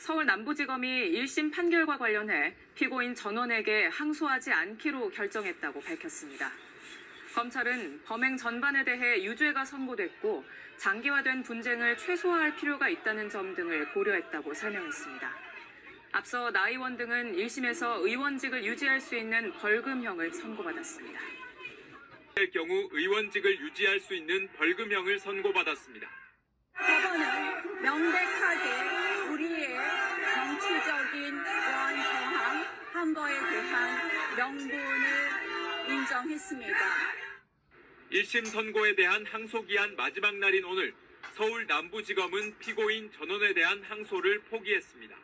서울 남부지검이 1심 판결과 관련해 피고인 전원에게 항소하지 않기로 결정했다고 밝혔습니다. 검찰은 범행 전반에 대해 유죄가 선고됐고 장기화된 분쟁을 최소화할 필요가 있다는 점 등을 고려했다고 설명했습니다. 앞서 나 의원 등은 1심에서 의원직을 유지할 수 있는 벌금형을 선고받았습니다. 될 경우 의원직을 유지할 수 있는 벌금형을 선고받았습니다. 법원은 명백 원성함 한 거에 대한 명분을 인정했습니다. 1심 선고에 대한 항소 기한 마지막 날인 오늘 서울 남부지검은 피고인 전원에 대한 항소를 포기했습니다.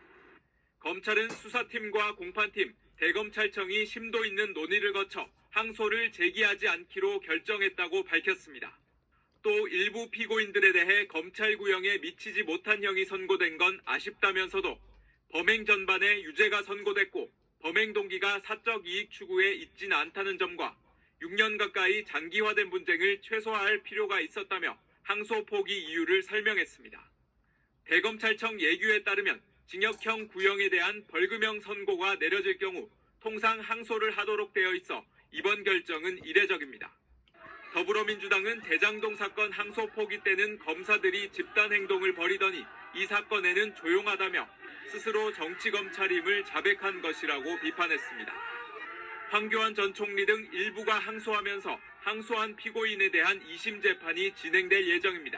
검찰은 수사팀과 공판팀, 대검찰청이 심도 있는 논의를 거쳐 항소를 제기하지 않기로 결정했다고 밝혔습니다. 또 일부 피고인들에 대해 검찰 구형에 미치지 못한 형이 선고된 건 아쉽다면서도 범행 전반에 유죄가 선고됐고 범행 동기가 사적 이익 추구에 있진 않다는 점과 6년 가까이 장기화된 분쟁을 최소화할 필요가 있었다며 항소 포기 이유를 설명했습니다. 대검찰청 예규에 따르면 징역형 구형에 대한 벌금형 선고가 내려질 경우 통상 항소를 하도록 되어 있어 이번 결정은 이례적입니다. 더불어민주당은 대장동 사건 항소 포기 때는 검사들이 집단 행동을 벌이더니 이 사건에는 조용하다며 스스로 정치 검찰임을 자백한 것이라고 비판했습니다. 황교안 전 총리 등 일부가 항소하면서 항소한 피고인에 대한 2심 재판이 진행될 예정입니다.